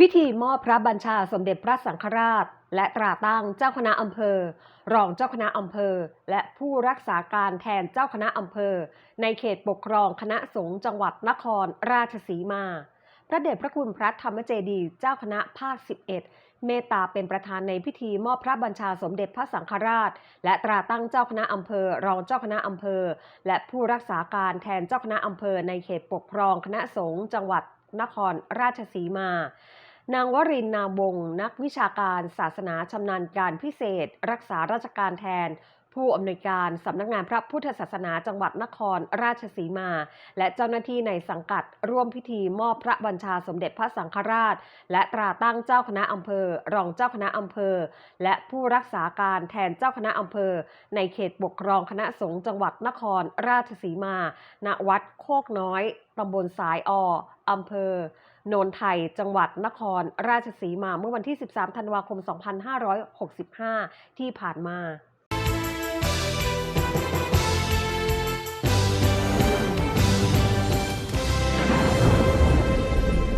พิธีมอบพระบัญชาสมเด็จพระสังฆราช และตราตั้งเจ้าคณะอำเภอ รองเจ้าคณะอำเภอ และผู้รักษาการแทนเจ้าคณะอำเภอ ในเขตปกครองคณะสงฆ์จังหวัดนครราชสีมา พระเดชพระคุณพระธรรมเจดีย์เจ้าคณะภาค 11 เมตตาเป็นประธานในพิธีมอบพระบัญชาสมเด็จพระสังฆราช และตราตั้งเจ้าคณะอำเภอ รองเจ้าคณะอำเภอ และผู้รักษาการแทนเจ้าคณะอำเภอ ในเขตปกครองคณะสงฆ์จังหวัดนครราชสีมา นางวรินนามวง นักวิชาการศาสนาชำนาญการพิเศษ รักษาราชการแทน ผู้อำนวยการสำนักงานพระพุทธศาสนาจังหวัดนครราชสีมา และเจ้าหน้าที่ในสังกัดร่วมพิธีมอบพระบัญชาสมเด็จพระสังฆราช และตราตั้งเจ้าคณะอำเภอ รองเจ้าคณะอำเภอ และผู้รักษาการแทนเจ้าคณะอำเภอ ในเขตปกครองคณะสงฆ์จังหวัดนครราชสีมา ณ วัดโคกน้อยตำบลสายออำเภอโนนไทย จังหวัดนครราชสีมา เมื่อวันที่ 13 ธันวาคม 2565 ที่ผ่านมา